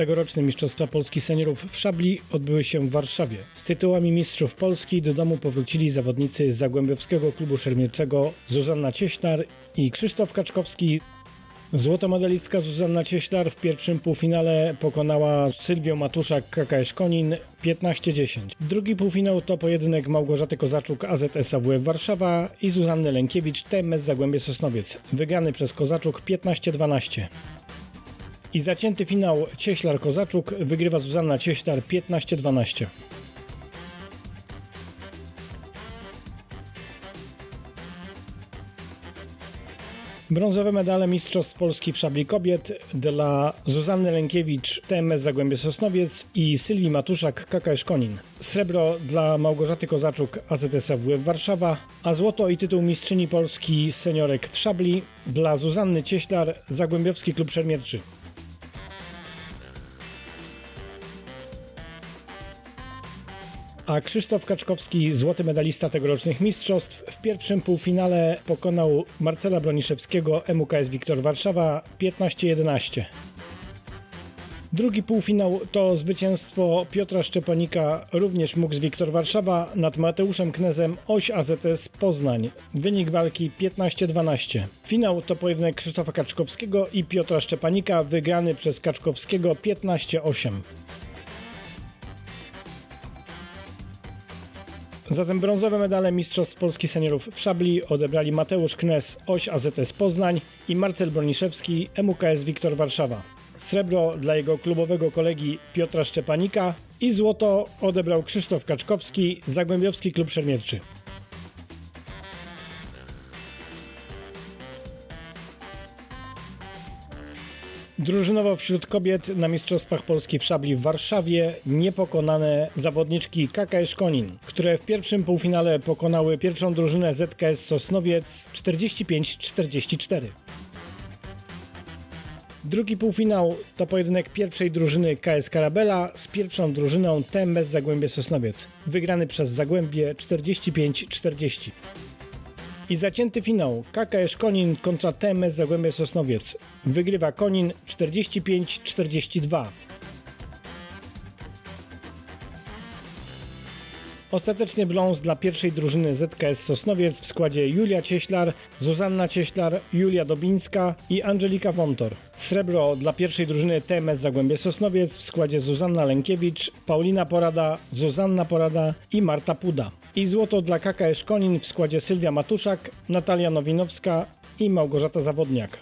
Tegoroczne Mistrzostwa Polski Seniorów w szabli odbyły się w Warszawie. Z tytułami Mistrzów Polski do domu powrócili zawodnicy z Zagłębiowskiego Klubu Szermierczego Zuzanna Cieślar i Krzysztof Kaczkowski. Złotomedalistka Zuzanna Cieślar w pierwszym półfinale pokonała Sylwią Matuszak KKS Konin 15-10. Drugi półfinał to pojedynek Małgorzaty Kozaczuk AZS AWF Warszawa i Zuzanny Lękiewicz TMS Zagłębie Sosnowiec, wygrany przez Kozaczuk 15-12. I zacięty finał Cieślar-Kozaczuk wygrywa Zuzanna Cieślar 15-12. Brązowe medale Mistrzostw Polski w szabli kobiet dla Zuzanny Lękiewicz TMS Zagłębie Sosnowiec i Sylwii Matuszak KKS Konin. Srebro dla Małgorzaty Kozaczuk AZS AWF Warszawa, a złoto i tytuł mistrzyni Polski seniorek w szabli dla Zuzanny Cieślar Zagłębiowski Klub Szermierczy. A Krzysztof Kaczkowski, złoty medalista tegorocznych mistrzostw, w pierwszym półfinale pokonał Marcela Broniszewskiego MUKS Wiktor Warszawa 15-11. Drugi półfinał to zwycięstwo Piotra Szczepanika, również MUKS Wiktor Warszawa nad Mateuszem Knezem Oś AZS Poznań. Wynik walki 15-12. Finał to pojedynek Krzysztofa Kaczkowskiego i Piotra Szczepanika, wygrany przez Kaczkowskiego 15-8. Zatem brązowe medale Mistrzostw Polski Seniorów w szabli odebrali Mateusz Knes, Oś AZS Poznań i Marcel Broniszewski, MUKS Wiktor Warszawa. Srebro dla jego klubowego kolegi Piotra Szczepanika i złoto odebrał Krzysztof Kaczkowski, Zagłębiowski Klub Szermierczy. Drużynowo wśród kobiet na Mistrzostwach Polski w szabli w Warszawie niepokonane zawodniczki KKS Konin, które w pierwszym półfinale pokonały pierwszą drużynę ZKS Sosnowiec 45-44. Drugi półfinał to pojedynek pierwszej drużyny KS Karabela z pierwszą drużyną TMS Zagłębie Sosnowiec, wygrany przez Zagłębie 45-40. I zacięty finał KKS Konin kontra TMS Zagłębie Sosnowiec. Wygrywa Konin 45-42. Ostatecznie brąz dla pierwszej drużyny ZKS Sosnowiec w składzie Julia Cieślar, Zuzanna Cieślar, Julia Dobińska i Angelika Wontor. Srebro dla pierwszej drużyny TMS Zagłębie Sosnowiec w składzie Zuzanna Lękiewicz, Paulina Porada, Zuzanna Porada i Marta Puda. I złoto dla KKS Konin w składzie Sylwia Matuszak, Natalia Nowinowska i Małgorzata Zawodniak.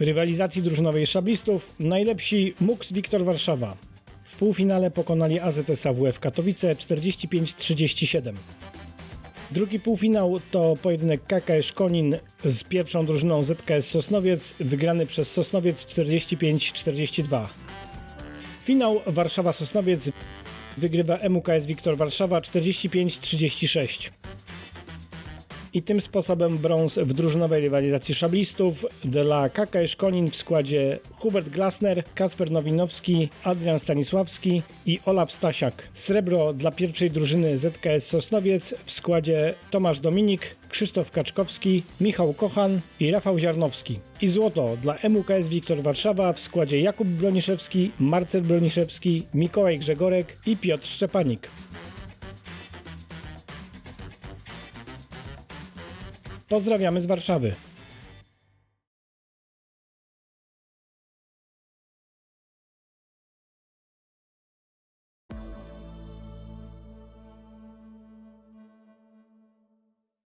rywalizacji drużynowej szablistów najlepsi MUKS Wiktor Warszawa. W półfinale pokonali AZS AWF Katowice 45-37. Drugi półfinał to pojedynek KKS Konin z pierwszą drużyną ZKS Sosnowiec, wygrany przez Sosnowiec 45-42. Finał Warszawa-Sosnowiec wygrywa MUKS Wiktor Warszawa 45-36. I tym sposobem brąz w drużynowej rywalizacji szablistów dla KKS Konin w składzie Hubert Glasner, Kasper Nowinowski, Adrian Stanisławski i Olaf Stasiak. Srebro dla pierwszej drużyny ZKS Sosnowiec w składzie Tomasz Dominik, Krzysztof Kaczkowski, Michał Kochan i Rafał Ziarnowski. I złoto dla MUKS Wiktor Warszawa w składzie Jakub Broniszewski, Marcel Broniszewski, Mikołaj Grzegorek i Piotr Szczepanik. Pozdrawiamy z Warszawy.